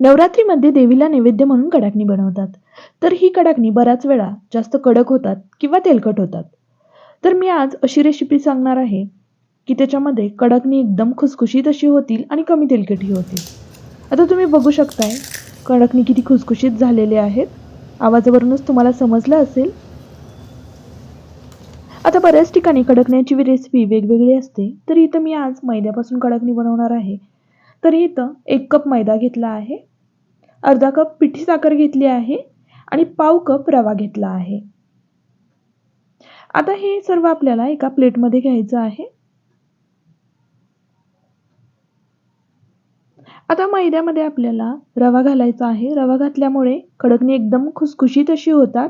नवरात्रीमध्ये देवीला नैवेद्य म्हणून कडाकणी बनवतात. तर ही कडाकणी बऱ्याच वेळा जास्त कडक होतात किंवा तेलकट होतात. तर मी आज अशी रेसिपी सांगणार आहे की त्याच्यामध्ये कडाकणी एकदम खुसखुशीत अशी होतील आणि कमी तेलकटही होतील. आता तुम्ही बघू शकताय कडकणी किती खुसखुशीत झालेले आहेत. आवाजावरूनच तुम्हाला समजलं असेल. आता बऱ्याच ठिकाणी कडकण्याची रेसिपी वेगवेगळी असते. तर इथं मी आज मैद्यापासून कडकणी बनवणार आहे. तर इथं एक कप मैदा घेतला आहे अर्धा कप पिठी साखर घेतली आहे आणि पाव कप रवा घेतला आहे. आता हे सर्व आपल्याला एका प्लेटमध्ये घ्यायचं आहे. आता मैद्यामध्ये आपल्याला रवा घालायचा आहे. रवा घातल्यामुळे कडकणी एकदम खुसखुशीत अशी होतात.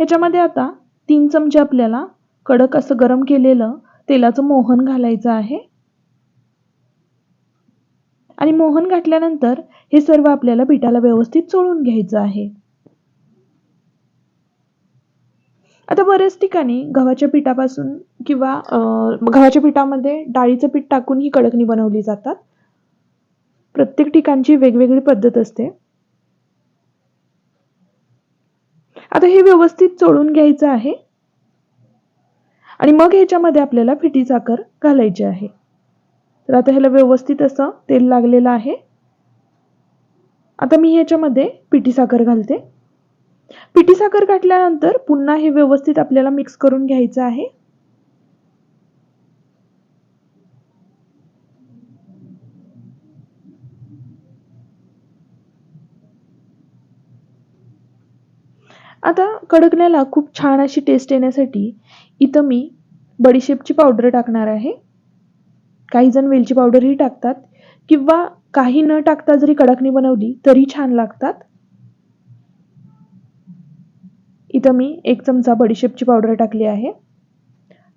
ह्याच्यामध्ये आता तीन चमचे आपल्याला कडक असं गरम केलेलं तेलाचं मोहन घालायचं आहे. आणि मोहन घातल्यानंतर हे सर्व आपल्याला पिठाला व्यवस्थित चोळून घ्यायचं आहे. आता बऱ्याच ठिकाणी गव्हाच्या पिठापासून किंवा गव्हाच्या पिठामध्ये डाळीचं पीठ टाकून ही कडकणी बनवली जातात. प्रत्येक ठिकाणची वेगवेगळी पद्धत असते. आता हे व्यवस्थित चोळून घ्यायचं आहे. आणि मग ह्याच्यामध्ये आपल्याला फिटी साखर घालायची आहे. तर आता ह्याला व्यवस्थित असं तेल लागलेलं आहे. आता मी ह्याच्यामध्ये पिठी साखर घालते. पिठी साखर घातल्यानंतर पुन्हा हे व्यवस्थित आपल्याला मिक्स करून घ्यायचं आहे. आता कडकण्याला खूप छान अशी टेस्ट येण्यासाठी इथं मी बडीशेपची पावडर टाकणार आहे. काही जण वेलची पावडरही टाकतात. किंवा काही न टाकता जरी कडकणी बनवली तरी छान लागतात. इथं मी एक चमचा बडीशेपची पावडर टाकली आहे.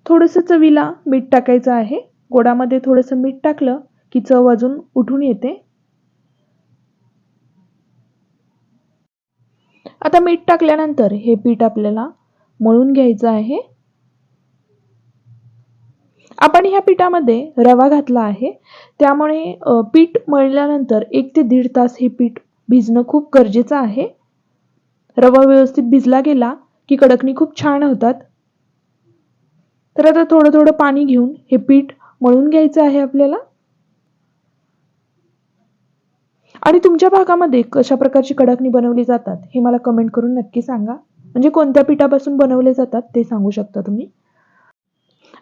थोडंसं चवीला मीठ टाकायचं आहे. गोडामध्ये थोडंसं मीठ टाकलं की चव अजून उठून येते. आता मीठ टाकल्यानंतर हे पीठ आपल्याला मळून घ्यायचं आहे. आपण ह्या पिठामध्ये रवा घातला आहे. त्यामुळे पीठ मळल्यानंतर एक ते दीड तास हे पीठ भिजणं खूप गरजेचं आहे. रवा व्यवस्थित भिजला गेला की कडकणी खूप छान होतात. तर आता थोडं थोडं पाणी घेऊन हे पीठ मळून घ्यायचं आहे आपल्याला. आणि तुमच्या भागामध्ये कशा प्रकारची कडकणी बनवली जातात हे मला कमेंट करून नक्की सांगा. म्हणजे कोणत्या पिठापासून बनवले जातात ते सांगू शकता तुम्ही?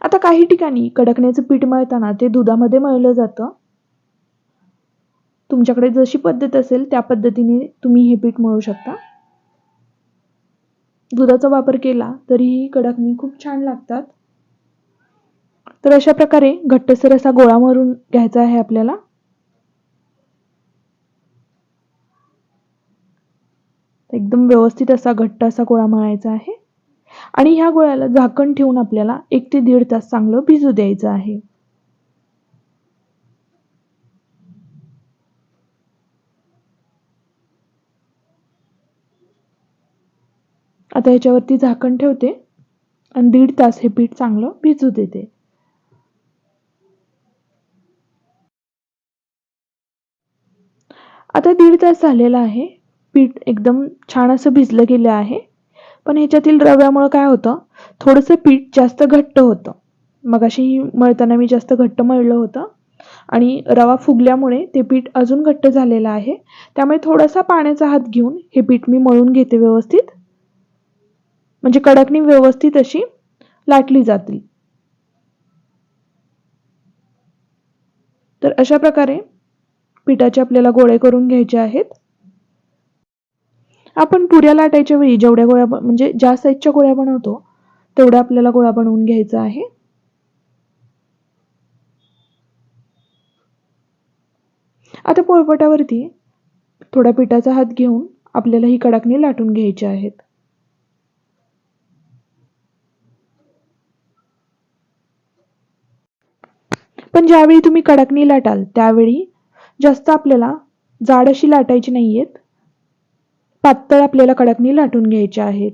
आता काही ठिकाणी कडकण्याचं पीठ मळताना ते दुधामध्ये मळलं जातं. तुमच्याकडे जशी पद्धत असेल त्या पद्धतीने तुम्ही हे पीठ मळू शकता. दुधाचा वापर केला तरीही कडकणी खूप छान लागतात. तर अशा प्रकारे घट्टसर असा गोळा मारून घ्यायचा आहे आपल्याला. एकदम व्यवस्थित असा घट्ट असा गोळा मळायचा आहे. आणि ह्या गोळ्याला झाकण ठेवून आपल्याला एक ते दीड तास चांगलं भिजू द्यायचं आहे. आता ह्याच्यावरती झाकण ठेवते. आणि दीड तास हे पीठ चांगलं भिजू देते. आता दीड तास झालेला आहे. पीठ एकदम छान असं भिजलं गेलं आहे. पण ह्याच्यातील रव्यामुळं काय होतं? थोडंसं पीठ जास्त घट्ट होतं. मग अशी मळताना मी जास्त घट्ट मळलं होतं. आणि रवा फुगल्यामुळे ते पीठ अजून घट्ट झालेलं आहे. त्यामुळे थोडासा पाण्याचा हात घेऊन हे पीठ मी मळून घेते व्यवस्थित. म्हणजे कडकणी व्यवस्थित अशी लाटली जातील. तर अशा प्रकारे पिठाचे आपल्याला गोळे करून घ्यायचे आहेत. आपण पुऱ्या लाटायच्या वेळी जेवढ्या गोळ्या म्हणजे ज्या साईजच्या गोळ्या बनवतो तेवढ्या आपल्याला गोळा बनवून घ्यायचा आहे. आता पोळपटावरती थोडा पिठाचा हात घेऊन आपल्याला ही कडाकणी लाटून घ्यायची आहेत. पण ज्यावेळी तुम्ही कडाकणी लाटाल त्यावेळी जास्त आपल्याला जाड अशी लाटायची नाहीयेत. पातळ आपल्याला कडकणी लाटून घ्यायच्या आहेत.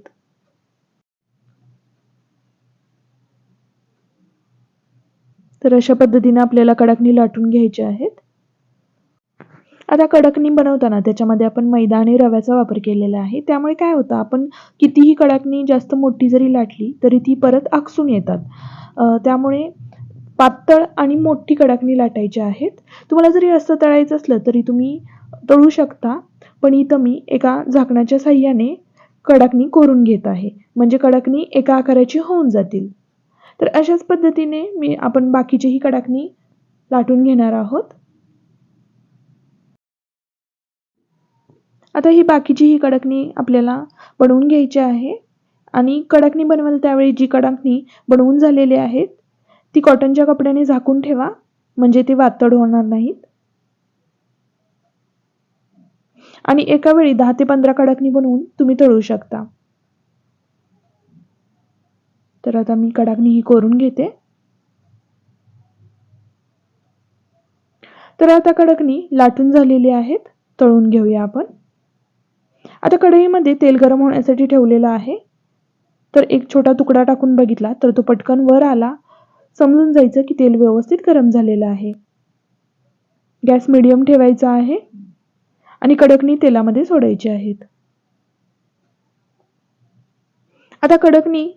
तर अशा पद्धतीने आपल्याला कडकणी लाटून घ्यायचे आहेत. आता कडकणी बनवताना त्याच्यामध्ये आपण मैदा आणि रव्याचा वापर केलेला आहे. त्यामुळे काय होतं आपण कितीही कडकणी जास्त मोठी जरी लाटली तरी ती परत आकसून येतात. त्यामुळे पातळ आणि मोठी कडकणी लाटायची आहेत. तुम्हाला जरी असं तळायचं असलं तरी तुम्ही तळू शकता. पण इथं मी एका झाकणाच्या साह्याने कडकणी कोरून घेत आहे. म्हणजे कडकणी एका आकाराची होऊन जातील. तर अशाच पद्धतीने मी आपण बाकीचीही कडकणी लाटून घेणार आहोत. आता ही बाकीची ही कडकणी आपल्याला बनवून घ्यायची आहे. आणि कडकणी बनवाल त्यावेळी जी कडकणी बनवून झालेली आहेत ती कॉटनच्या कपड्याने झाकून ठेवा. म्हणजे ते वातड होणार नाहीत. आणि एका वेळी दहा ते पंधरा कडकणी बनवून तुम्ही तळू शकता. तर आता मी कडाकणी ही करून घेते. तर आता कडकणी लाटून झालेली आहेत. तळून घेऊया आपण. आता कढईमध्ये तेल गरम होण्यासाठी ठेवलेलं आहे. तर एक छोटा तुकडा टाकून बघितला तर तो पटकन वर आला. समजून जायचं की तेल व्यवस्थित गरम झालेलं आहे. गॅस मिडियम ठेवायचा आहे. आणि कडकणी तेलामध्ये सोडायची आहेत. आता कडकणी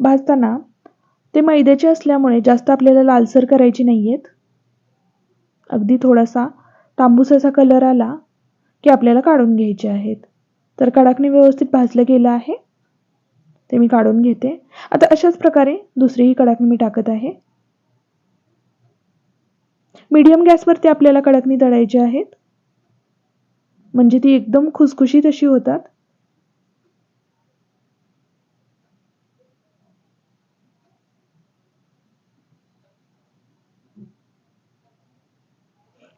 भाजताना ते मैद्याचे असल्यामुळे जास्त आपल्याला लालसर करायची नाही आहेत अगदी थोडासा तांबूस असा कलर आला की आपल्याला काढून घ्यायचे आहेत. तर कडाकणी व्यवस्थित भाजलं गेलं आहे. ते मी काढून घेते. आता अशाच प्रकारे दुसरीही कडाकणी मी टाकत आहे. मीडियम गॅसवरती आपल्याला कडकणी दळायची आहेत. म्हणजे ती एकदम खुसखुशीत अशी होतात?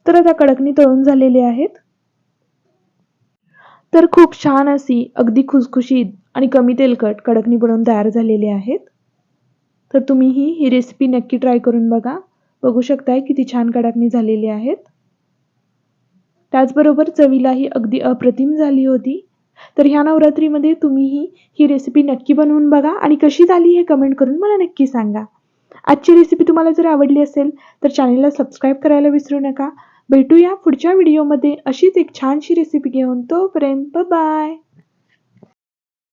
तर आता कडकणी तळून झालेली आहेत. तर खूप छान अशी अगदी खुसखुशीत आणि कमी तेलकट कडकणी बनवून तयार झालेली आहेत. तर तुम्हीही ही रेसिपी नक्की ट्राय करून बघा. बघू शकताय किती छान कडकणी झालेली आहेत. त्याचबरोबर चवीलाही अगदी अप्रतिम झाली होती. तर ह्या नवरात्रीमध्ये तुम्हीही ही रेसिपी नक्की बनवून बघा आणि कशी झाली हे कमेंट करून मला नक्की सांगा. आजची रेसिपी तुम्हाला जर आवडली असेल तर चॅनलला सबस्क्राईब करायला विसरू नका. भेटूया पुढच्या व्हिडिओमध्ये अशीच एक छानशी रेसिपी घेऊन तोपर्यंत बाय